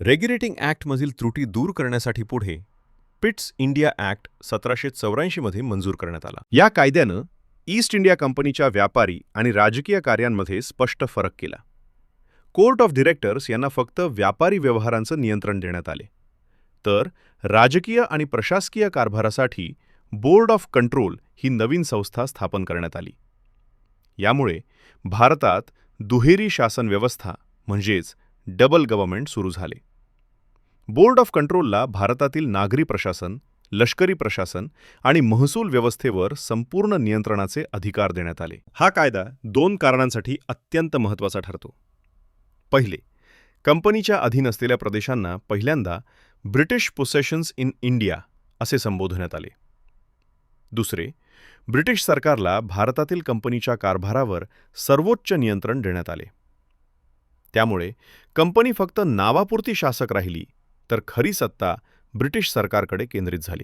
Regulating ॲक्टमधील त्रुटी दूर करण्यासाठी पुढे पिट्स इंडिया ॲक्ट सतराशे चौऱ्याऐंशीमध्ये मंजूर करण्यात आला. या कायद्यानं ईस्ट इंडिया कंपनीच्या व्यापारी आणि राजकीय कार्यांमध्ये स्पष्ट फरक केला. कोर्ट ऑफ डिरेक्टर्स यांना फक्त व्यापारी व्यवहारांचं नियंत्रण देण्यात आले. तर राजकीय आणि प्रशासकीय कारभारासाठी बोर्ड ऑफ कंट्रोल ही नवीन संस्था स्थापन करण्यात आली. यामुळे भारतात दुहेरी शासन व्यवस्था म्हणजेच डबल गव्हर्नमेंट सुरू झाले. बोर्ड ऑफ कंट्रोलला भारतातील नागरी प्रशासन लष्करी प्रशासन आणि महसूल व्यवस्थेवर संपूर्ण नियंत्रणाचे अधिकार देण्यात आले. हा कायदा दोन कारणांसाठी अत्यंत महत्त्वाचा ठरतो. पहिले कंपनीच्या अधीन असलेल्या प्रदेशांना पहिल्यांदा ब्रिटिश पोसेशन्स इन इंडिया असे संबोधण्यात आले. दुसरे ब्रिटिश सरकारला भारतातील कंपनीच्या कारभारावर सर्वोच्च नियंत्रण देण्यात आले. त्यामुळे कंपनी फक्त नावापुरती शासक राहिली तर खरी सत्ता ब्रिटिश सरकारकडे केंद्रित झाली.